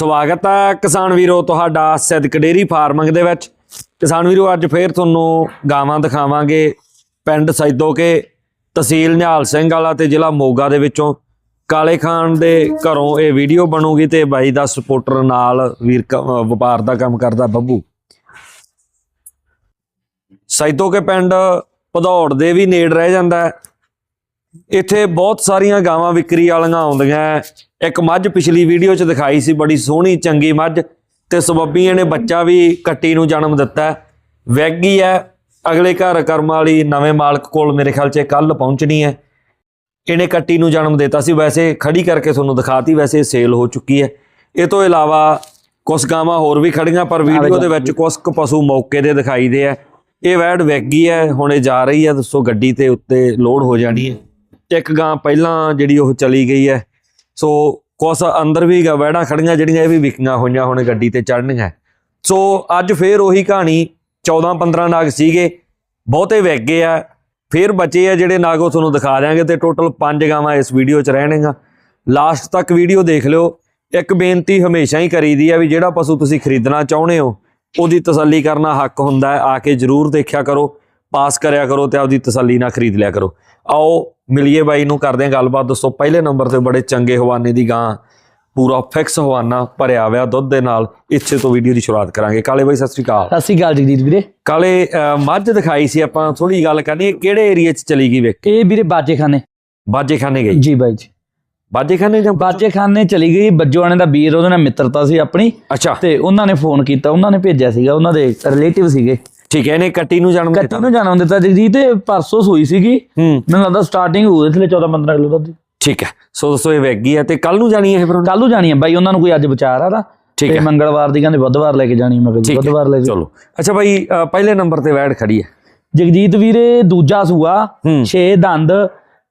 ਸਵਾਗਤ ਹੈ ਕਿਸਾਨ ਵੀਰੋ ਤੁਹਾਡਾ ਸਿੱਧਕ ਡੇਰੀ ਫਾਰਮਿੰਗ ਦੇ ਵਿੱਚ। ਕਿਸਾਨ ਵੀਰੋ, ਅੱਜ ਫੇਰ ਤੁਹਾਨੂੰ ਗਾਵਾਂ ਦਿਖਾਵਾਂਗੇ ਪਿੰਡ ਸੈਦੋਕੇ ਤਹਿਸੀਲ ਨਿਹਾਲ ਸਿੰਘ ਵਾਲਾ ਤੇ ਜ਼ਿਲ੍ਹਾ ਮੋਗਾ ਦੇ ਵਿੱਚੋਂ। ਕਾਲੇ ਖਾਨ ਦੇ ਘਰੋਂ ਇਹ ਵੀਡੀਓ ਬਣੂਗੀ ਤੇ ਬਾਈ ਦਾ ਸਪੋਰਟਰ ਨਾਲ ਵੀਰ ਕ- ਵਪਾਰ ਦਾ ਕੰਮ ਕਰਦਾ ਬੱਬੂ। ਸੈਦੋਕੇ ਪਿੰਡ ਭਦੌੜ ਦੇ ਵੀ ਨੇੜ ਰਹਿ ਜਾਂਦਾ ਇੱਥੇ ਬਹੁਤ ਸਾਰੀਆਂ ਗਾਵਾਂ ਵਿਕਰੀ ਵਾਲੀਆਂ ਆਉਂਦੀਆਂ ਹੈ। ਇੱਕ ਮੱਝ ਪਿਛਲੀ ਵੀਡੀਓ 'ਚ ਦਿਖਾਈ ਸੀ ਬੜੀ ਸੋਹਣੀ ਚੰਗੀ ਮੱਝ ਤੇ ਸਬੱਬੀਆਂ ਨੇ ਬੱਚਾ ਵੀ ਕੱਟੀ ਨੂੰ ਜਨਮ ਦਿੱਤਾ। ਵੈਗੀ ਹੈ ਅਗਲੇ ਘਰ ਕਰਮ ਵਾਲੀ ਨਵੇਂ ਮਾਲਕ ਕੋਲ ਮੇਰੇ ਖਿਆਲ 'ਚ ਕੱਲ ਪਹੁੰਚਣੀ ਹੈ। ਇਹਨੇ ਕੱਟੀ ਨੂੰ ਜਨਮ ਦਿੱਤਾ ਸੀ ਵੈਸੇ ਖੜੀ ਕਰਕੇ ਤੁਹਾਨੂੰ ਦਿਖਾਤੀ ਵੈਸੇ ਸੇਲ ਹੋ ਚੁੱਕੀ ਹੈ। ਇਹ ਤੋਂ ਇਲਾਵਾ ਕੁਝ ਗਾਵਾਂ ਹੋਰ ਵੀ ਖੜੀਆਂ ਪਰ ਵੀਡੀਓ ਦੇ ਵਿੱਚ ਕੁਝ ਕੁ ਪਸ਼ੂ ਮੌਕੇ ਦੇ ਦਿਖਾਈ ਦੇ ਹੈ। ਇਹ ਵੈੜ ਵੈਗੀ ਹੈ ਹੁਣ ਜਾ ਰਹੀ ਹੈ ਦੱਸੋ ਗੱਡੀ ਤੇ ਉੱਤੇ ਲੋਡ ਹੋ ਜਾਣੀ ਹੈ। ਇੱਕ ਗਾਂ ਪਹਿਲਾਂ ਜਿਹੜੀ ਉਹ ਚਲੀ ਗਈ ਹੈ ਸੋ ਕੁਛ ਅੰਦਰ ਵੀ ਗਾ ਵੈੜਾਂ ਖੜੀਆਂ ਜਿਹੜੀਆਂ ਇਹ ਵੀ ਵਿਕੀਆਂ ਹੋਈਆਂ ਹੁਣ ਗੱਡੀ ਤੇ ਚੜ੍ਹਨੀਆਂ। ਸੋ ਅੱਜ ਫੇਰ ਉਹੀ ਕਹਾਣੀ 14 15 ਨਾਗ ਸੀਗੇ, ਬਹੁਤੇ ਵਿਕ ਗਏ ਆ। ਫੇਰ ਬਚੇ ਆ ਜਿਹੜੇ ਨਾਗ, ਉਹ ਤੁਹਾਨੂੰ ਦਿਖਾ ਦਿਆਂਗੇ ਤੇ ਟੋਟਲ 5 ਗਾਵਾਂ ਇਸ ਵੀਡੀਓ 'ਚ ਰਹਿਣਗੀਆਂ। ਲਾਸਟ ਤੱਕ ਵੀਡੀਓ ਦੇਖ ਲਿਓ। ਇੱਕ ਬੇਨਤੀ ਹਮੇਸ਼ਾ ਹੀ ਕਰੀਦੀ ਆ ਵੀ ਜਿਹੜਾ ਪਸ਼ੂ ਤੁਸੀਂ ਖਰੀਦਣਾ ਚਾਹੁੰਦੇ ਹੋ, ਉਹਦੀ ਤਸੱਲੀ ਕਰਨਾ ਹੱਕ ਹੁੰਦਾ ਆ ਕੇ ਜਰੂਰ ਦੇਖਿਆ ਕਰੋ। ਪਾਸ ਕਰਿਆ ਕਰੋ ਤੇ ਆਪਦੀ ਤਸੱਲੀ ਨਾਲ ਖਰੀਦ ਲਿਆ ਕਰੋ। ਆਓ ਮਿਲੀਏ ਬਾਈ ਨੂੰ ਕਰਦੇ ਹਾਂ ਗੱਲਬਾਤ। ਦੋਸਤੋ ਪਹਿਲੇ ਨੰਬਰ ਤੇ ਬੜੇ ਚੰਗੇ ਹਵਾਨੇ ਦੀ ਗਾਂ ਪੂਰਾ ਫਿਕਸ ਹਵਾਨਾ ਭਰਿਆ ਹੋਇਆ ਦੁੱਧ ਦੇ ਨਾਲ। ਇੱਥੇ ਤੋਂ ਵੀਡੀਓ ਦੀ ਸ਼ੁਰੂਆਤ ਕਰਾਂਗੇ। ਕਾਲੇ ਬਾਈ ਸਤਿ ਸ੍ਰੀ ਅਕਾਲ। ਸਤਿ ਸ਼੍ਰੀ ਅਕਾਲ ਜਗਦੀਤ ਵੀਰੇ। ਕਾਲੇ ਮੱਝ ਦਿਖਾਈ ਸੀ ਆਪਾਂ ਥੋੜੀ ਗੱਲ ਕਰਨੀ ਕਿਹੜੇ ਏਰੀਆ 'ਚ ਚਲੀ ਗਈ ਵੇਖ ਇਹ ਵੀਰੇ ਬਾਜੇਖਾਨੇ। ਬਾਜੇਖਾਨੇ ਗਈ? ਜੀ ਬਾਈ ਜੀ। ਬਾਜੇਖਾਨੇ ਜਾਂ ਬਾਜੇਖਾਨੇ ਚਲੀ ਗਈ ਬੱਜੋਆਣੇ ਦਾ ਵੀਰ ਉਹਦੇ ਨਾਲ ਮਿੱਤਰਤਾ ਸੀ ਆਪਣੀ। ਅੱਛਾ। ਤੇ ਉਹਨਾਂ ਨੇ ਫੋਨ ਕੀਤਾ ਉਹਨਾਂ ਨੇ ਭੇਜਿਆ ਸੀਗਾ ਉਹਨਾਂ ਦੇ ਰਿਲੇਟਿਵ ਸੀਗੇ। ਠੀਕ ਹੈ ਇਹਨੇ ਕੱਟੀ ਨੂੰ ਜਨਮ ਕੱਟੀ ਦਿੱਤਾ ਨੂੰ ਜਨਮ ਦਿੱਤਾ ਜਗਦੀਤ ਤੇ ਪਰਸੋਂ ਸੂਈ ਸੀਗੀ। ਮੈਨੂੰ ਲੱਗਦਾ ਸਟਾਰਟਿੰਗ ਹੋਈ ਥਲੇ 14 15 ਕਿਲੋ ਦੁੱਧ। ਠੀਕ ਹੈ ਸੋ ਦੋਸਤੋ ਇਹ ਵੈਗੀ ਹੈ ਤੇ ਕੱਲ ਨੂੰ ਜਾਣੀ ਹੈ ਫਿਰ? ਕੱਲ ਨੂੰ ਜਾਣੀ ਹੈ ਬਾਈ ਉਹਨਾਂ ਨੂੰ ਕੋਈ ਅੱਜ ਵਿਚਾਰ ਆਦਾ ਠੀਕ ਹੈ। ਮੰਗਲਵਾਰ ਦੀ ਕਹਿੰਦੇ ਬੁੱਧਵਾਰ ਲੈ ਕੇ ਜਾਣੀ ਮੈਂ ਕਿਹਾ ਜੀ, ਠੀਕ ਹੈ। ਬੁੱਧਵਾਰ ਲੈ ਚਲੋ। ਅੱਛਾ ਬਾਈ ਪਹਿਲੇ ਨੰਬਰ ਤੇ ਵੈੜ ਖੜੀ ਹੈ। ਜਗਜੀਤ ਵੀਰੇ ਦੂਜਾ ਸੂਆ 6 ਦੰਦ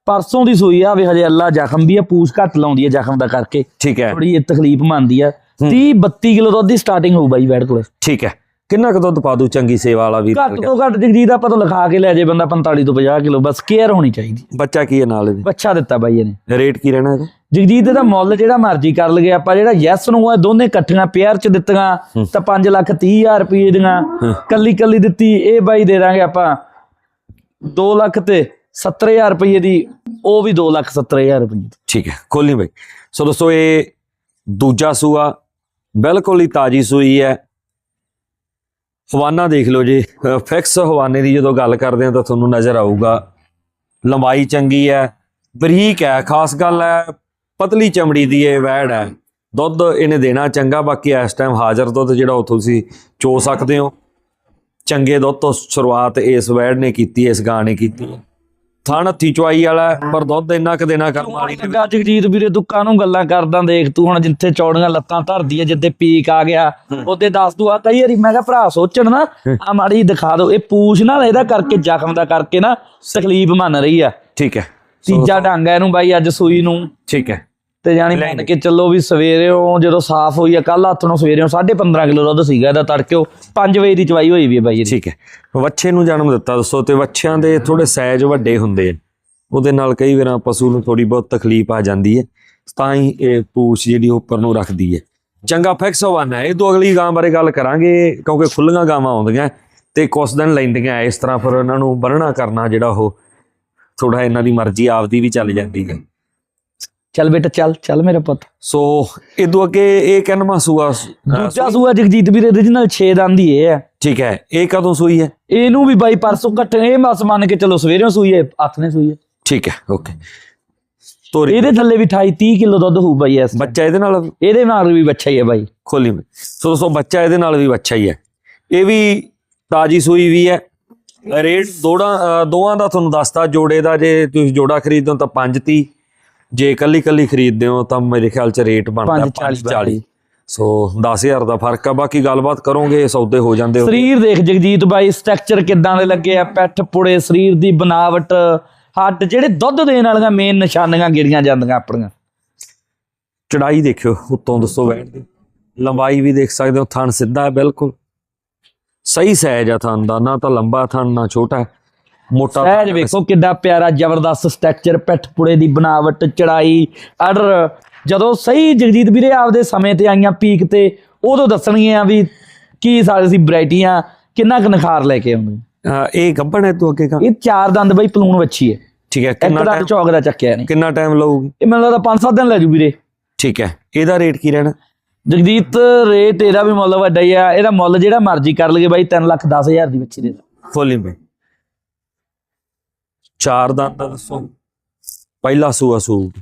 ਪਰਸੋਂ ਦੀ ਸੂਈ ਆ ਵੇ ਹਜੇ ਅੱਲਾ ਜ਼ਖਮ ਵੀ ਆ ਪੂਛ ਘੱਟ ਲਾਉਂਦੀ ਹੈ ਜ਼ਖਮ ਦਾ ਕਰਕੇ। ਠੀਕ ਹੈ। ਥੋੜੀ ਇਹ ਤਕਲੀਫ ਮੰਨਦੀ ਆ। 30 32 ਕਿਲੋ ਦੁੱਧ ਦੀ ਸਟਾਰਟਿੰਗ ਹੋਊ ਬਾਈ ਵੈੜ ਕੋਲੇ। ਠੀਕ ਹੈ। ਕਿੰਨਾ ਕੁ ਦੁੱਧ ਪਾ ਦੂ ਚੰਗੀ ਸੇਵਾ ਵਾਲਾ ਵੀਰ ਘੱਟ ਤੋਂ ਘੱਟ ਜਗਜੀਤ ਆਪਾਂ ਤੋਂ ਲਿਖਾ ਕੇ ਲੈ ਜੇ ਬੰਦਾ 45 ਤੋਂ 50 ਕਿਲੋ ਬਸ ਕੇਅਰ ਹੋਣੀ ਚਾਹੀਦੀ ਬੱਚਾ ਕੀ ਹੈ ਨਾਲ ਇਹਦੇ? ਬੱਚਾ ਦਿੱਤਾ ਬਾਈ ਇਹਨੇ। ਰੇਟ ਕੀ ਰਹਿਣਾ ਇਹਦਾ? ਜਗਜੀਤ ਦਾ ਮੁੱਲ ਜਿਹੜਾ ਮਰਜ਼ੀ ਕਰ ਲਗੇ ਆਪਾਂ ਜਿਹੜਾ ਯੈਸ ਨੂੰ ਆ ਦੋਨੇ ਇਕੱਠੀਆਂ ਪੇਅਰ ਚ ਦਿੱਤੀਆਂ ਤਾਂ 5 ਲੱਖ 30 ਹਜ਼ਾਰ ਰੁਪਏ ਦੀਆਂ ਕੱਲੀ ਕੱਲੀ ਦਿੱਤੀ ਇਹ ਬਾਈ ਦੇ ਦਾਂਗੇ ਆਪਾਂ 2 ਲੱਖ ਤੇ 70000 ਰੁਪਏ ਦੀ ਉਹ ਵੀ 2 ਲੱਖ 70000 ਰੁਪਏ ਦੀ। ਠੀਕ ਹੈ ਖੋਲੀ ਬਾਈ। ਸੋ ਦੋਸਤੋ ਇਹ ਦੂਜਾ ਸੂਆ ਬਿਲਕੁਲ ਹੀ ਤਾਜੀ ਸੂਈ ਹੈ। ਹਵਾਨਾ ਦੇਖ ਲਓ ਜੀ। ਫਿਕਸ ਹਵਾਨੇ ਦੀ ਜਦੋਂ ਗੱਲ ਕਰਦੇ ਹਾਂ ਤਾਂ ਤੁਹਾਨੂੰ ਨਜ਼ਰ ਆਊਗਾ। ਲੰਬਾਈ ਚੰਗੀ ਹੈ, ਬਰੀਕ ਹੈ, ਖਾਸ ਗੱਲ ਹੈ, ਪਤਲੀ ਚਮੜੀ ਦੀ ਇਹ ਵੈੜ ਹੈ। ਦੁੱਧ ਇਹਨੇ ਦੇਣਾ ਚੰਗਾ, ਬਾਕੀ ਇਸ ਟਾਈਮ ਹਾਜ਼ਰ ਦੁੱਧ ਜਿਹੜਾ ਉਹ ਤੁਸੀਂ ਚੋ ਸਕਦੇ ਹੋ। ਚੰਗੇ ਦੁੱਧ ਤੋਂ ਸ਼ੁਰੂਆਤ ਇਸ ਵੈੜ ਨੇ ਕੀਤੀ, ਇਸ ਗਾਂ ਨੇ ਕੀਤੀ। ਹੈ ਥਣ ਹੱਥੀ ਚੁਆਈ ਵਾਲਾ ਪਰ ਦੁੱਧ ਇੰਨਾ ਕੁ ਦੇਣਾ ਕਰਮ ਵਾਲੀ ਨੇ ਲੱਗਾ ਜਗਜੀਤ ਵੀਰੇ ਤੂੰ ਕਾਹਨੂੰ ਗੱਲਾਂ ਕਰਦਾ ਦੇਖ ਤੂੰ ਹੁਣ ਜਿੱਥੇ ਚੌੜੀਆਂ ਲੱਤਾਂ ਧਰਦੀ ਐ ਜਿੱਥੇ ਪੀਕ ਆ ਗਿਆ ਉਹਦੇ ਦੱਸ ਤੂੰ ਆ ਕਈ ਵਾਰੀ ਮੈਂ ਕਿਹਾ ਭਰਾ ਸੋਚਣ ਨਾ ਆ ਮਾੜੀ ਦਿਖਾ ਦਿਓ ਇਹ ਪੂਛ ਨਾ ਇਹਦਾ ਕਰਕੇ ਜ਼ਖਮ ਦਾ ਕਰਕੇ ਨਾ ਤਕਲੀਫ ਮੰਨ ਰਹੀ ਆ। ਠੀਕ ਹੈ। ਤੀਜਾ ਡੰਗ ਆ ਇਹਨੂੰ ਬਾਈ ਅੱਜ ਸੂਈ ਨੂੰ। ਠੀਕ ਹੈ। ਤੇ ਜਾਣੀ ਮੰਨ ਕੇ ਚੱਲੋ ਵੀ ਸਵੇਰੇੋਂ ਜਦੋਂ ਸਾਫ਼ ਹੋਈ ਆ ਕੱਲ ਹੱਥ ਨੂੰ ਸਵੇਰੇੋਂ 15.5 ਕਿਲੋ ਦੁੱਧ ਸੀਗਾ ਇਹਦਾ ਤੜਕਿਓ 5 ਵਜੇ ਦੀ ਚਵਾਈ ਹੋਈ ਵੀ ਹੈ ਬਾਈ ਇਹਦੀ ਠੀਕ ਹੈ। ਵੱਛੇ ਨੂੰ ਜਨਮ ਦਿੱਤਾ ਦੱਸੋ ਤੇ ਵੱਛਿਆਂ ਦੇ ਥੋੜੇ ਸਾਈਜ਼ ਵੱਡੇ ਹੁੰਦੇ ਆ। ਉਹਦੇ ਨਾਲ ਕਈ ਵਾਰਾਂ ਪਸ਼ੂ ਨੂੰ ਥੋੜੀ ਬਹੁਤ ਤਕਲੀਫ ਆ ਜਾਂਦੀ ਹੈ ਤਾਂ ਹੀ ਇਹ ਪੂਛ ਜਿਹੜੀ ਉੱਪਰ ਨੂੰ ਰੱਖਦੀ ਹੈ। ਚੰਗਾ ਫਿਕਸ ਹਵਾਨਾ ਹੈ ਇਹ ਤੋਂ ਅਗਲੀ ਗਾਂ ਬਾਰੇ ਗੱਲ ਕਰਾਂਗੇ ਕਿਉਂਕਿ ਖੁੱਲੀਆਂ ਗਾਵਾਂ ਆਉਂਦੀਆਂ ਤੇ ਕੁਛ ਦਿਨ ਲੈਂਦੀਆਂ ਇਸ ਤਰ੍ਹਾਂ ਫਿਰ ਇਹਨਾਂ ਨੂੰ ਬੰਨਣਾ ਕਰਨਾ ਜਿਹੜਾ ਉਹ ਥੋੜਾ ਇਹਨਾਂ ਦੀ ਮਰਜ਼ੀ ਆਪਦੀ ਵੀ ਚੱਲ ਜਾਂਦੀ ਹੈ। ਚੱਲ ਬੇਟਾ ਚੱਲ ਚੱਲ ਮੇਰਾ ਪੁੱਤ। ਸੋ ਇਦੋਂ ਅੱਗੇ ਇਹ ਕਿੰਨਵਾਂ ਸੂਆ ਦੂਜਾ ਸੂਆ ਜਗਜੀਤ ਵੀਰੇ origignal 6 ਦੰਦ ਇਹ ਹੈ ਠੀਕ ਹੈ ਇਹ ਕਦੋਂ ਸੂਈ ਹੈ? ਇਹਨੂੰ ਵੀ ਬਾਈ ਪਰਸੋਂ ਘੱਟੇ ਇਹ ਮਸ ਮੰਨ ਕੇ ਚੱਲੋ ਸਵੇਰੇੋਂ ਸੂਈ ਹੈ ਹੱਥ ਨੇ ਸੂਈ ਹੈ। ਠੀਕ ਹੈ ਓਕੇ ਤੋਰੀ। ਇਹਦੇ ਥੱਲੇ ਵੀ 28 30 ਕਿਲੋ ਦੁੱਧ ਹੋਊ ਬਾਈ ਇਸ ਬੱਚਾ ਇਹਦੇ ਨਾਲ? ਇਹਦੇ ਨਾਲ ਵੀ ਬੱਚਾ ਹੀ ਹੈ ਬਾਈ। ਖੋਲੀ ਮੈਂ। ਸੋ ਦੋਸਤੋ ਬੱਚਾ ਇਹਦੇ ਨਾਲ ਵੀ ਬੱਚਾ ਹੀ ਹੈ। ਇਹ ਵੀ ਤਾਜੀ ਸੂਈ ਵੀ ਹੈ। ਰੇਟ ਦੋੜਾ ਦੋਵਾਂ ਦਾ ਤੁਹਾਨੂੰ ਦੱਸਤਾ ਜੋੜੇ ਦਾ ਜੇ ਤੁਸੀਂ ਜੋੜਾ ਖਰੀਦਦੇ ਹੋ ਤਾਂ 530 ਜੇ ਇਕੱਲੀ ਇਕੱਲੀ ਖਰੀਦਦੇ ਹੋ ਤਾਂ ਮੇਰੇ ਖਿਆਲ ਚ ਰੇਟ ਬਣਦਾ ਪੰਜ ਚਾਲੀ 540 ਸੋ 10000 ਦਾ ਫ਼ਰਕ ਆ ਬਾਕੀ ਗੱਲਬਾਤ ਕਰੋਗੇ ਸੌਦੇ ਹੋ ਜਾਂਦੇ ਹੋ। ਸਰੀਰ ਦੇਖ ਜਗਜੀਤ ਬਾਈ ਸਟਰਕਚਰ ਕਿੱਦਾਂ ਦੇ ਲੱਗੇ ਆ ਪੈਠ ਪੁੜੇ ਸਰੀਰ ਦੀ ਬਨਾਵਟ ਹੱਡ ਜਿਹੜੇ ਦੁੱਧ ਦੇਣ ਵਾਲੀਆਂ ਮੇਨ ਨਿਸ਼ਾਨੀਆਂ ਗਿਰੀਆਂ ਜਾਂਦੀਆਂ ਆਪਣੀਆਂ। ਚੜਾਈ ਦੇਖਿਓ ਉੱਤੋਂ ਦੱਸੋ ਬੈਠ ਦੀ ਲੰਬਾਈ ਵੀ ਦੇਖ ਸਕਦੇ ਹੋ ਥਣ ਸਿੱਧਾ ਹੈ ਬਿਲਕੁਲ। ਸਹੀ ਸਾਈਜ਼ ਆ ਥਣ ਦਾ ਨਾ ਤਾਂ ਲੰਬਾ ਥਣ ਨਾ ਛੋਟਾ। ਮੋਟਾ ਸਹਿਜ ਵੇਖੋ ਕਿੱਡਾ ਪਿਆਰਾ ਜ਼ਬਰਦਸਤ ਸਟਰਕਚਰ ਪਿੱਠ ਪੁੜੇ ਦੀ ਬਨਾਵਟ ਚੜਾਈ ਆਰਡਰ ਜਦੋਂ ਸਹੀ ਜਗਜੀਤ ਵੀਰੇ ਆਪਦੇ ਸਮੇਂ ਤੇ ਆਈਆਂ ਪੀਕ ਤੇ ਉਦੋਂ ਦੱਸਣਗੀਆਂ ਵੀ ਕੀ ਸਾਡੇ ਸੀ ਵੈਰਾਈਟੀਆਂ ਕਿੰਨਾ ਕੁ ਨਿਖਾਰ ਲੈ ਕੇ ਆਉਂਦੇ। ਇਹ ਗੱਭਣ ਹੈ ਤੂੰ ਅੱਗੇ ਕਾ ਇਹ ਚਾਰ ਦੰਦ ਬਈ ਪਲੂਣ ਵੱਛੀ ਹੈ। ਠੀਕ ਹੈ ਕਿੰਨਾ ਟਾਈਮ ਚੌਕ ਦਾ ਚੱਕਿਆ ਨਹੀਂ ਕਿੰਨਾ ਟਾਈਮ ਲਊਗੀ? ਇਹ ਮੈਨੂੰ ਲੱਗਦਾ 5-7 ਦਿਨ ਲੈ ਜੂ ਵੀਰੇ। ਠੀਕ ਹੈ ਇਹਦਾ ਰੇਟ ਕੀ ਰਹਿਣਾ? ਜਗਜੀਤ ਰੇਟ ਇਹਦਾ ਵੀ ਮੁੱਲ ਵੱਡਾ ਹੀ ਆ ਇਹਦਾ ਮੁੱਲ ਜਿਹੜਾ ਮਰਜ਼ੀ ਕਰ ਲਗੇ ਬਾਈ 3 ਲੱਖ 10 ਹਜ਼ਾਰ ਦੀ ਬੱਚੀ ਦੇ ਦਾਂ। ਫੁੱਲ ਬਈ। ਚਾਰ ਦੰਦ ਦਾ ਦੱਸੋ। ਪਹਿਲਾ ਸੂਆ ਸੂ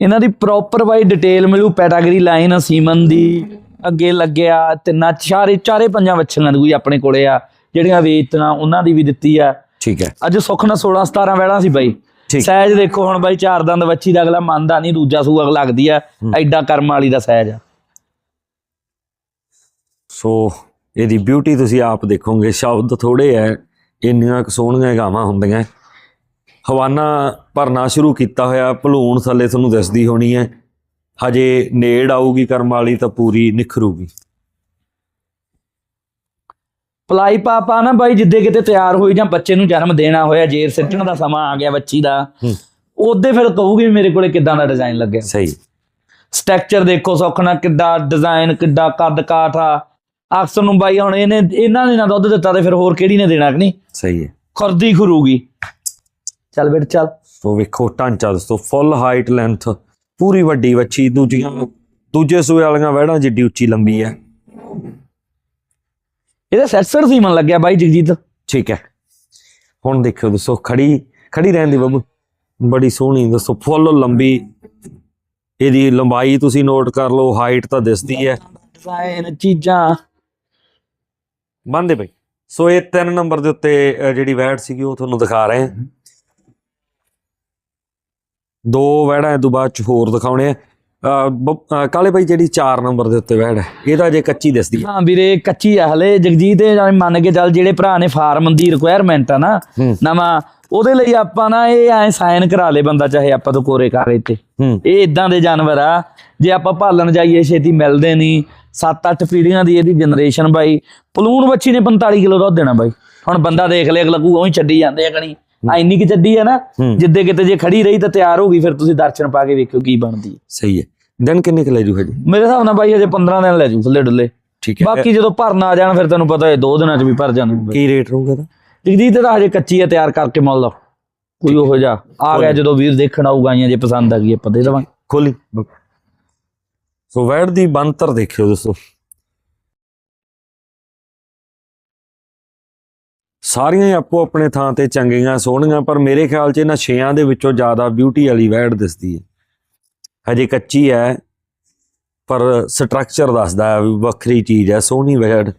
ਇਹਨਾਂ ਦੀ ਪ੍ਰੋਪਰ ਬਾਈ ਡਿਟੇਲ ਮਿਲੂ। ਪੈਟਾਗਰੀ ਲਾਈਨ ਸੀਮਨ ਦੀ। ਅੱਗੇ ਲੱਗਿਆ ਤਿੰਨਾਂ ਚਾਰੇ ਚਾਰੇ ਪੰਜਾਂ ਵੱਛੀਆਂ ਦੀ ਕੋਈ ਆਪਣੇ ਕੋਲੇ ਆ। ਜਿਹੜੀਆਂ ਵੇਚਤੀਆਂ ਉਹਨਾਂ ਦੀ ਵੀ ਦਿੱਤੀ ਆ। ਠੀਕ ਹੈ। ਅੱਜ ਸੁੱਖ ਨਾਲ 16 17 ਵੈੜਾਂ ਸੀ ਬਾਈ। ਸਾਈਜ਼ ਦੇਖੋ ਹੁਣ ਬਾਈ ਚਾਰ ਦੰਦ ਵੱਛੀ ਦਾ ਅਗਲਾ ਮੰਨਦਾ ਨਹੀਂ ਦੂਜਾ ਸੂਆ ਲੱਗਦੀ ਆ। ਐਡਾ ਕਰਮ ਵਾਲੀ ਦਾ ਸਾਈਜ਼ ਆ। ਸੋ ਇਹਦੀ ਬਿਊਟੀ ਤੁਸੀਂ ਆਪ ਦੇਖੋਗੇ। ਸ਼ਬਦ ਥੋੜੇ ਐ ਇੰਨੀਆਂ ਕੁ ਸੋਹਣੀਆਂ ਗਾਵਾਂ ਹੁੰਦੀਆਂ। ਹਵਾਨਾ ਭਰਨਾ ਸ਼ੁਰੂ ਕੀਤਾ ਹੋਇਆ ਭਲੂਣ ਥੱਲੇ ਤੁਹਾਨੂੰ ਦਿਸਦੀ ਹੋਣੀ ਹੈ। ਹਜੇ ਨੇੜ ਆਊਗੀ ਕਰਮ ਵਾਲੀ ਤਾਂ ਪੂਰੀ ਨਿਖਰੂਗੀ। ਪਲਾਈ ਪਾਪਾ ਨਾ ਬਾਈ ਜਿੱਦੇ ਕਿਤੇ ਤਿਆਰ ਹੋਈ ਜਾਂ ਬੱਚੇ ਨੂੰ ਜਨਮ ਦੇਣਾ ਹੋਇਆ ਜੇਰ ਸਿੱਟਣ ਦਾ ਸਮਾਂ ਆ ਗਿਆ ਬੱਚੀ ਦਾ। ਉਹਦੇ ਫਿਰ ਕਹੂਗੀ ਮੇਰੇ ਕੋਲੇ ਕਿੱਦਾਂ ਦਾ ਡਿਜ਼ਾਈਨ ਲੱਗਿਆ। ਸਹੀ। ਸਟਰਕਚਰ ਦੇਖੋ ਸੌਖਣਾ ਕਿੱਦਾਂ ਡਿਜ਼ਾਈਨ ਕਿੱਦਾਂ ਕੱਦ ਕਾਠ ਆ। ਅਕਸਰ ਨੂੰ ਬਾਈ ਹੁਣ ਇਹਨੇ ਇਹਨਾਂ ਨੇ ਨਾ ਦੁੱਧ ਦਿੱਤਾ ਤੇ ਫਿਰ ਹੋਰ ਕਿਹੜੀ ਨੇ ਦੇਣਾ ਕਿ ਨਹੀਂ? ਸਹੀ ਹੈ। ਖੁਰਦੀ ਖਰੂਗੀ। ਚੱਲ ਬੇਟ ਚੱਲ। ਸੋ ਵੇਖੋ ਢਾਂਚਾ ਦੋਸਤੋ ਫੁੱਲ ਹਾਈਟ ਲੈਂਥ ਪੂਰੀ ਵੱਡੀ ਵੱਛੀ ਦੂਜੀਆਂ ਦੂਜੇ ਸੂਏ ਵਾਲੀਆਂ ਵਹਿੜਾਂ ਜਿੱਡੀ ਉੱਚੀ ਲੰਬੀ ਹੈ। ਇਹਦਾ ਸੈਟਸਰ ਸੀਮਨ ਲੱਗਿਆ ਬਾਈ ਜਗਜੀਤ। ਠੀਕ ਹੈ। ਹੁਣ ਦੇਖਿਓ ਦੋਸਤੋ ਖੜੀ ਖੜੀ ਰਹਿਣ ਦੀ ਬੱਬੂ। ਬੜੀ ਸੋਹਣੀ ਦੋਸਤੋ ਫੁੱਲ ਲੰਬੀ। ਇਹਦੀ ਲੰਬਾਈ ਤੁਸੀਂ ਨੋਟ ਕਰ ਲਓ ਹਾਈਟ ਤਾਂ ਦਿਸਦੀ ਹੈ। ਡਿਜ਼ਾਈਨ ਚੀਜ਼ਾਂ। ਬੰਦੇ ਬਈ। ਸੋ ਇਹ ਤਿੰਨ ਨੰਬਰ ਦੇ ਉੱਤੇ ਜਿਹੜੀ ਵੈੜ ਸੀਗੀ ਉਹ ਤੁਹਾਨੂੰ ਦਿਖਾ ਰਹੇ ਹਾਂ। ਦੋ ਵੈੜਾਂ ਇਹ ਤੋਂ ਬਾਅਦ ਚ ਹੋਰ ਦਿਖਾਉਣੇ ਆ। ਕਾਲੇ ਭਾਈ ਜਿਹੜੀ 4 ਨੰਬਰ ਦੇ ਉੱਤੇ ਵੈੜ ਹੈ ਇਹਦਾ ਜੇ ਕੱਚੀ ਦਿਸਦੀ ਹੈ। ਵੀਰੇ ਕੱਚੀ ਆ ਹਲੇ। ਜਗਜੀਤ ਜਾਣੀ ਮੰਨ ਕੇ ਚੱਲ ਜਿਹੜੇ ਭਰਾ ਨੇ ਫਾਰਮ ਦੀ ਰਿਕੁਆਇਰਮੈਂਟ ਆ ਨਾ। ਨਵਾਂ ਉਹਦੇ ਲਈ ਆਪਾਂ ਨਾ ਇਹ ਐ ਸਾਈਨ ਕਰਾ ਲੇ ਬੰਦਾ ਚਾਹੇ ਆਪਾਂ ਤੋਂ ਕੋਰੇ ਕਾਗਜ਼ ਤੇ ਇਹ ਇਦਾਂ ਦੇ ਜਾਨਵਰ ਆ। ਜੇ ਆਪਾਂ ਭਾਲਣ ਜਾਈਏ ਛੇਤੀ ਮਿਲਦੇ ਨਹੀਂ। 7-8 ਪੀੜ੍ਹੀਆਂ ਦੀ ਇਹਦੀ ਜਨਰੇਸ਼ਨ ਬਾਈ। ਪਲੂਣ ਬੱਚੀ ਨੇ 45 ਕਿਲੋ ਦੁੱਧ ਦੇਣਾ ਬਾਈ। ਹੁਣ ਬੰਦਾ ਦੇਖ ਲੈ ਅਗਲਾ ਕੂ ਉਹੀ ਛੱਡੀ ਜਾਂਦੇ ਆ ਕਣੀ। ਆ ਇੰਨੀ ਕਿ ਚੱਡੀ ਆ ਨਾ ਹੂੰ। ਜਿੱਦੇ ਕਿਤੇ ਜੇ ਖੜੀ ਰਹੀ ਤਾਂ ਤਿਆਰ ਹੋ ਗਈ ਫਿਰ ਤੁਸੀਂ ਦਰਸ਼ਨ ਪਾ ਕੇ ਵੇਖਿਓ ਕੀ ਬਣਦੀ ਹੈ। ਸਹੀ ਹੈ। ਦਿਨ ਕਿੰਨੇ ਕੁ ਲੈ ਜੂ ਹਜੇ? ਮੇਰੇ ਹਿਸਾਬ ਨਾਲ ਬਾਈ ਹਜੇ 15 ਦਿਨ ਲੈ ਜੂ ਥੱਲੇ ਡੁੱਲੇ। ਠੀਕ ਹੈ। ਬਾਕੀ ਜਦੋਂ ਭਰਨ ਆ ਜਾਣ ਫਿਰ ਤੈਨੂੰ ਪਤਾ ਹੈ ਦੋ ਦਿਨਾਂ ਚ ਵੀ ਭਰ ਜਾਂਦੇ ਕੀ ਰੇਟ ਰਹੂਗਾ ਇਹਦਾ? ਜਗਦੀਤ ਤਾਂ ਹਜੇ ਕੱਚੀ ਆ ਤਿਆਰ ਕਰਕੇ ਮੁੱਲ ਕੋਈ ਉਹੋ ਜਿਹਾ। ਆ ਗਿਆ ਜਦੋਂ ਵੀਰ ਦੇਖਣ ਆਊਗਾ ਆਈਆਂ ਜੇ ਪਸੰਦ ਆ ਗਈ ਆਪਾਂ ਦੇ ਦੇਵਾਂਗੇ। ਖੋਲੀ। ਸੋ ਵੈੜ ਦੀ ਬੰਤਰ ਦੇਖਿਓ ਦੋਸਤੋ। ਸਾਰੀਆਂ ਆਪੋ ਆਪਣੇ ਥਾਂ ਤੇ ਚੰਗੀਆਂ ਸੋਹਣੀਆਂ ਪਰ ਮੇਰੇ ਖਿਆਲ 'ਚ ਇਹਨਾਂ ਛੇਆਂ ਦੇ ਵਿੱਚੋਂ ਜ਼ਿਆਦਾ ਬਿਊਟੀ ਵਾਲੀ ਵੈੜ ਦਿਸਦੀ ਹੈ। ਹਜੇ ਕੱਚੀ ਹੈ ਪਰ ਸਟਰਕਚਰ ਦੱਸਦਾ ਹੈ ਵੱਖਰੀ ਚੀਜ਼ ਹੈ ਸੋਹਣੀ ਵੈੜ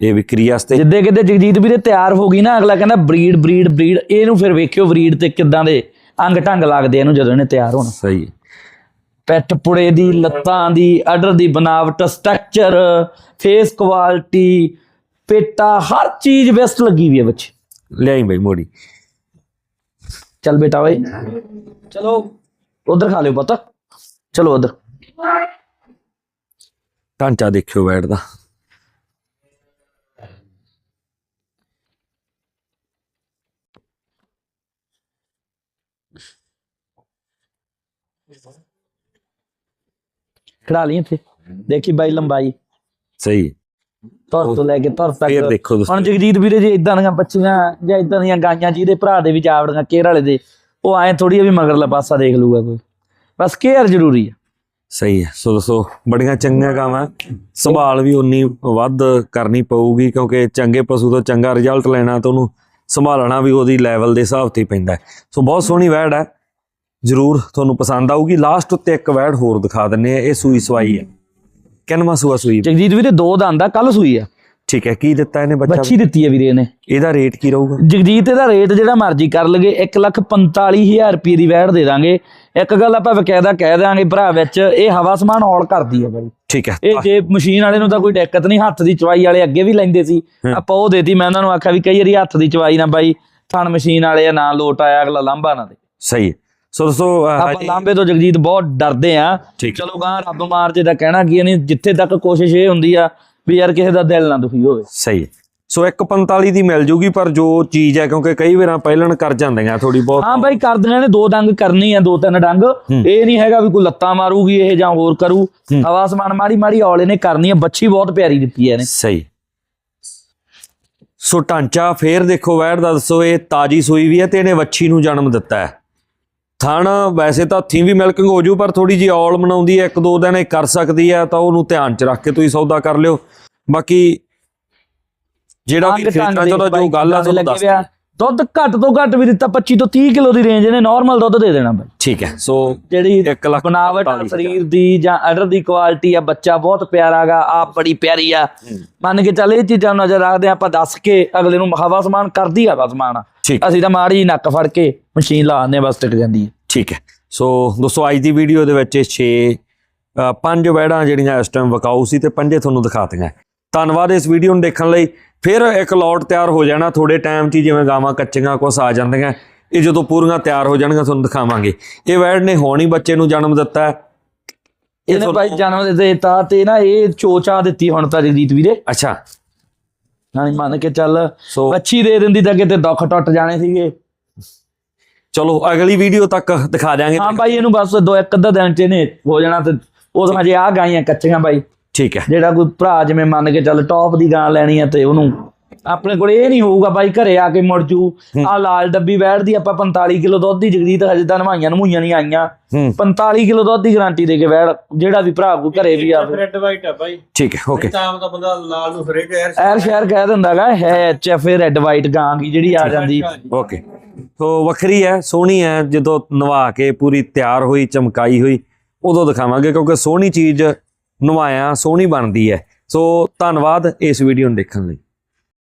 ਇਹ ਵਿਕਰੀ ਵਾਸਤੇ। ਜਿੱਦੇ ਕਿਤੇ ਜਗਜੀਤ ਵੀਰੇ ਤਿਆਰ ਹੋ ਗਈ ਨਾ ਅਗਲਾ ਕਹਿੰਦਾ ਬਰੀਡ ਬਰੀਡ ਬਰੀਡ ਇਹਨੂੰ ਫਿਰ ਵੇਖਿਓ ਬਰੀਡ ਤੇ ਕਿੱਦਾਂ ਦੇ ਅੰਗ ਢੰਗ ਲੱਗਦੇ ਇਹਨੂੰ ਜਦੋਂ ਇਹਨੇ ਤਿਆਰ ਹੋਣਾ। ਸਹੀ ਹੈ। ਪੈਟ ਪੁੜੇ ਦੀ ਲੱਤਾਂ ਦੀ ਆਰਡਰ ਦੀ ਬਨਾਵਟ ਸਟਰਕਚਰ ਫੇਸ ਕੁਆਲਿਟੀ ਪੇਟਾ ਹਰ ਚੀਜ਼ ਬੈਸਟ ਲੱਗੀ ਵੀ ਹੈ ਬੱਚੇ। ਲਿਆਈ ਬਈ ਮੋੜੀ। ਚੱਲ ਬੇਟਾ ਓਏ। ਚਲੋ। ਉਧਰ ਖਾ ਲਿਓ ਪੁੱਤ। ਚਲੋ ਉਧਰ। ਢਾਂਚਾ ਦੇਖਿਓ ਵੈੜ ਦਾ। ਖੜਾ ਲਈ ਇੱਥੇ। ਦੇਖੀ ਬਾਈ ਲੰਬਾਈ। ਸਹੀ। ਧੁਰ ਤੋਂ ਲੈ ਕੇ ਫੇਰ ਤੱਕ। ਦੇਖੋ ਹੁਣ ਜਗਜੀਤ ਵੀਰੇ ਜੀ ਇਦਾਂ ਦੀਆਂ ਬੱਚੀਆਂ ਜਾਂ ਇਦਾਂ ਦੀਆਂ ਗਾਈਆਂ ਜਿਹਦੇ ਭਰਾ ਦੇ ਵੀ ਜਾਵੜੀਆਂ ਕੇਰ ਵਾਲੇ ਦੇ ਉਹ ਐ ਥੋੜੀ ਵੀ ਮਗਰਲਾ ਪਾਸਾ ਦੇਖ ਲੂਗਾ ਕੋਈ। ਬਸ ਕੇਅਰ ਜ਼ਰੂਰੀ ਹੈ ਸਹੀ ਹੈ ਸੋ ਦੋਸਤੋ ਬੜੀਆਂ ਚੰਗੀਆਂ ਗਾਵਾਂ। ਸੰਭਾਲ ਵੀ ਉਨੀ ਵੱਧ ਕਰਨੀ ਪਊਗੀ ਕਿਉਂਕਿ ਚੰਗੇ ਪਸ਼ੂ ਤੋਂ ਚੰਗਾ ਰਿਜ਼ਲਟ ਲੈਣਾ ਤਾਂ ਉਹਨੂੰ ਸੰਭਾਲਣਾ ਵੀ ਉਹਦੀ ਲੈਵਲ ਦੇ ਹਿਸਾਬ ਤੇ ਹੀ ਪੈਂਦਾ ਹੈ। ਸੋ ਬਹੁਤ ਸੋਹਣੀ ਵੈੜ ਹੈ ਜ਼ਰੂਰ ਤੁਹਾਨੂੰ ਪਸੰਦ ਆਊਗੀ। ਲਾਸਟ ਉੱਤੇ ਇੱਕ ਵੈੜ ਹੋਰ ਦਿਖਾ ਦਿੰਨੇ ਆ ਇਹ ਸੂਈ ਸਵਾਈ ਹੈ। ਕਿੰਨਵਾਂ ਸੂਆ ਸੂਈ ਜਗਜੀਤ ਵੀਰੇ ਦੋ ਦੰਦ ਆ ਕੱਲ ਸੂਈ ਆ ਠੀਕ ਹੈ। ਕੀ ਦਿੱਤਾ ਇਹਨੇ ਬੱਚਾ? ਬੱਚੀ ਦਿੱਤੀ ਹੈ ਵੀਰੇ ਇਹਨੇ। ਇਹਦਾ ਰੇਟ ਕੀ ਰਹੂਗਾ? ਜਗਜੀਤ ਇਹਦਾ ਰੇਟ ਜਿਹੜਾ ਮਰਜ਼ੀ ਕਰ ਲਗੇ 145000 ਰੁਪਏ ਦੀ ਵੈੜ ਦੇ ਦਾਂਗੇ। ਇੱਕ ਗੱਲ ਆਪਾਂ ਬਕਾਇਦਾ ਕਹਿ ਦਾਂਗੇ ਭਰਾ ਵਿੱਚ ਇਹ ਹਵਾ ਸਮਾਨ ਹੌਲ ਕਰਦੀ ਹੈ ਬਾਈ। ਠੀਕ ਹੈ। ਇਹ ਜੇ ਮਸ਼ੀਨ ਵਾਲੇ ਨੂੰ ਤਾਂ ਕੋਈ ਦਿੱਕਤ ਨਹੀਂ ਹੱਥ ਦੀ ਚਵਾਈ ਵਾਲੇ ਅੱਗੇ ਵੀ ਲੈਂਦੇ ਸੀ। ਆਪਾਂ ਉਹ ਦੇਤੀ ਮੈਂ ਉਹਨਾਂ ਨੂੰ ਆਖਿਆ ਵੀ ਕਈ ਵਾਰੀ ਹੱਥ ਦੀ ਚਵਾਈ ਨਾ ਬਾਈ ਥਣ ਮਸ਼ੀਨ ਵਾਲੇ ਆ ਨਾ ਲੋਟ ਆਇਆ ਅਗਲਾ ਲਾਂਭਾ ਨਾ ਦੇ। ਸਹੀ ਹੈ। ਸੋ ਦੋਸਤੋ ਅਹ, ਆਪਾਂ ਲਾਂਭੇ ਤੋਂ ਜਗਜੀਤ ਬਹੁਤ ਡਰਦੇ ਆ। ਚਲੋ ਗਾਂ ਰੱਬ ਮਾਰ ਜੇ ਦਾ ਕਹਿਣਾ ਕੀ ਨਹੀਂ ਜਿੱਥੇ ਤੱਕ ਕੋਸ਼ਿਸ਼ ਇਹ ਹੁੰਦੀ ਆ ਵੀ ਯਾਰ ਕਿਸੇ ਦਾ ਦਿਲ ਨਾ ਦੁਖੀ ਹੋਵੇ। ਸਹੀ ਸੋ 145 ਦੀ ਮਿਲ ਜੂਗੀ ਪਰ ਜੋ ਚੀਜ਼ ਹੈ ਕਿਉਂਕਿ ਕਈ ਵਾਰਾਂ ਪਹਿਲਣ ਕਰ ਜਾਂਦੀਆਂ ਥੋੜੀ ਬਹੁਤ। ਹਾਂ ਬਾਈ ਕਰਦੀਆਂ ਨੇ ਦੋ ਡੰਗ ਕਰਨੀ ਆ ਦੋ ਤਿੰਨ ਡੰਗ। ਇਹ ਨਹੀਂ ਹੈਗਾ ਵੀ ਕੋਈ ਲੱਤਾਂ ਮਾਰੂਗੀ ਇਹ ਜਾਂ ਹੋਰ ਕਰੂ। ਹਵਾ ਸਮਾਨ ਮਾੜੀ ਮਾੜੀ ਔਲੇ ਨੇ ਕਰਨੀ ਆ ਬੱਚੀ ਬਹੁਤ ਪਿਆਰੀ ਦਿੱਤੀ ਹੈ ਇਹਨੇ। ਸਹੀ। ਸੋ ਢਾਂਚਾ ਫੇਰ ਦੇਖੋ ਵੈੜ ਦਾ ਦੱਸੋ ਇਹ ਤਾਜੀ ਸੂਈ ਵੀ ਹੈ ਤੇ ਇਹਨੇ ਵੱਛੀ ਨੂੰ ਜਨਮ ਦਿੱਤਾ ਹੈ। ਥਣ ਵੈਸੇ ਤਾਂ ਹੱਥੀਂ ਵੀ ਮਿਲਕਿੰਗ ਹੋ ਜੂ ਪਰ ਥੋੜੀ ਜੀ ਔਲ ਬਣਾਉਂਦੀ ਹੈ ਇੱਕ ਦੋ ਦਿਨ ਇਹ ਕਰ ਸਕਦੀ ਹੈ ਤਾਂ ਉਹਨੂੰ ਧਿਆਨ ਚ ਰੱਖ ਕੇ ਤੁਸੀਂ ਸੌਦਾ ਕਰ ਲਿਓ। ਬਾਕੀ ਜਿਹੜਾ ਵੀ ਖੇਤਾਂ ਚ ਉਹਦਾ ਜੋ ਗੱਲ ਆ ਤੁਹਾਨੂੰ ਦੱਸ। ਦੁੱਧ ਘੱਟ ਤੋਂ ਘੱਟ ਵੀ ਦਿੱਤਾ 25 ਤੋਂ 30 ਕਿਲੋ ਦੀ ਰੇਂਜ ਨੇ ਨਾਰਮਲ ਦੁੱਧ ਦੇ ਦੇਣਾ ਬਾਈ। ਠੀਕ ਹੈ ਸੋ ਜਿਹੜੀ ਇੱਕ ਲੱਖ ਬਨਾਵਟ ਆ ਅੜਤਾਲੀ ਸਰੀਰ ਦੀ ਜਾਂ ਅਡਰ ਦੀ ਕੁਆਲਿਟੀ ਆ ਬੱਚਾ ਬਹੁਤ ਪਿਆਰਾ ਗਾ ਆ ਬੜੀ ਪਿਆਰੀ ਆ। ਮੰਨ ਕੇ ਚੱਲ ਇਹ ਚੀਜ਼ਾਂ ਨਜ਼ਰ ਰੱਖਦੇ ਆਪਾਂ ਦੱਸ ਕੇ ਅਗਲੇ ਨੂੰ ਹਵਾ ਸਮਾਨ ਕਰਦੀ ਆ ਆ। ਠੀਕ ਅਸੀਂ ਤਾਂ ਮਾੜੀ ਨੱਕ ਫੜ ਕੇ ਮਸ਼ੀਨ ਲਾ ਦਿੰਦੇ ਬਸ ਟਿਕ ਜਾਂਦੀ ਹੈ। ਠੀਕ ਹੈ। ਸੋ ਦੋਸਤੋ ਅੱਜ ਦੀ ਵੀਡੀਓ ਦੇ ਵਿੱਚ 6 ਪੰਜ ਵੈੜਾਂ ਜਿਹੜੀਆਂ ਇਸ ਟਾਈਮ ਵਕਾਊ ਸੀ ਤੇ ਪੰਜੇ ਤੁਹਾਨੂੰ ਦਿਖਾਤੀਆਂ ਧੰਨਵਾਦ ਇਸ ਵੀਡੀਓ ਨੂੰ ਦੇਖਣ ਲਈ। ਫਿਰ ਇੱਕ ਲੋਟ ਤਿਆਰ ਹੋ ਜਾਣਾ ਥੋੜੇ ਟਾਈਮ 'ਚ ਜਿਵੇਂ ਗਾਵਾਂ ਕੱਚੀਆਂ ਕੁਛ ਆ ਜਾਂਦੀਆਂ ਇਹ ਜਦੋਂ ਪੂਰੀਆਂ ਤਿਆਰ ਹੋ ਜਾਣਗੀਆਂ ਤੁਹਾਨੂੰ ਦਿਖਾਵਾਂਗੇ। ਇਹ ਵੈੜ ਨੇ ਹੁਣ ਹੀ ਬੱਚੇ ਨੂੰ ਜਨਮ ਦਿੱਤਾ ਇਹਨੇ ਭਾਈ ਜਨਮ ਦੇ ਦਿੱਤਾ ਤੇ ਨਾ ਇਹ ਚੋਚਾ ਦਿੱਤੀ ਹੁਣ ਤਾਂ ਜਗਜੀਤ ਵੀਰੇ। ਅੱਛਾ। ਨਾਲੇ ਮੰਨ ਕੇ ਚੱਲ ਸੋ ਅੱਛੀ ਦੇ ਦਿੰਦੀ ਤਾਂ ਕਿਤੇ ਦੁੱਖ ਟੁੱਟ ਜਾਣੇ ਸੀਗੇ। ਚਲੋ ਅਗਲੀ ਵੀਡੀਓ ਤੱਕ ਦਿਖਾ ਦਿਆਂਗੇ। ਹਾਂ ਬਾਈ ਇਹਨੂੰ ਬਸ ਦੋ ਇੱਕ ਅੱਧਾ ਦਿਨ ਚ ਇਹਨੇ ਹੋ ਜਾਣਾ ਤੇ ਉਹ ਹਜੇ ਆ ਗਾਈਆਂ ਕੱਚੀਆਂ ਬਾਈ। ਠੀਕ ਹੈ। ਜਿਹੜਾ ਕੋਈ ਭਰਾ ਜਿਵੇਂ ਮੰਨ ਕੇ ਚੱਲ ਟੌਪ ਦੀ ਗਾਂ ਲੈਣੀ ਆ ਤੇ ਉਹਨੂੰ ਆਪਣੇ ਕੋਲ ਇਹ ਨਹੀਂ ਹੋਊਗਾ ਬਾਈ ਘਰੇ ਆ ਕੇ ਮੁੜ ਜੂ। ਆ ਲਾਲ ਡੱਬੀ ਬੈਠਦੀ ਆਪਾਂ 45 ਕਿਲੋ ਦੁੱਧ ਦੀ ਜਗਦੀਤ ਹਜੇ ਤਾਂ ਨਵਾਈਆਂ ਨਮੂਈਆਂ ਨਹੀਂ ਆਈਆਂ। ਹੂੰ। 45 ਕਿਲੋ ਦੁੱਧ ਦੀ ਗਾਰੰਟੀ ਦੇ ਕੇ ਬੈਠ ਜਿਹੜਾ ਵੀ ਭਰਾ ਕੋ ਘਰੇ ਵੀ ਆਵੇ। ਰੈੱਡ ਵਾਈਟ ਆ ਬਾਈ। ਠੀਕ ਹੈ ਓਕੇ। ਤਾਂ ਦਾ ਬੰਦਾ ਲਾਲ ਨੂੰ ਹਰੇਕ ਐਰ ਸ਼ਹਿਰ ਕਹਿ ਦਿੰਦਾਗਾ ਹੈ ਐਚਐਫ ਰੈੱਡ ਵਾਈਟ ਗਾਂ ਕੀ ਜਿਹੜੀ ਆ ਜਾਂਦੀ। ਓਕੇ। ਸੋ ਵੱਖਰੀ ਹੈ ਸੋਹਣੀ ਹੈ ਜਦੋਂ ਨਵਾ ਕੇ ਪੂਰੀ ਤਿਆਰ ਹੋਈ ਚਮਕਾਈ ਹੋਈ ਉਦੋਂ ਦਿਖਾਵਾਂਗੇ ਕਿਉਂਕਿ ਸੋਹਣੀ ਚੀਜ਼ ਨਵਾਇਆ ਸੋਹਣੀ ਬਣਦੀ ਹੈ। ਸੋ ਧੰਨਵਾਦ ਇਸ ਵੀਡੀਓ ਨੂੰ ਦੇਖਣ ਲਈ।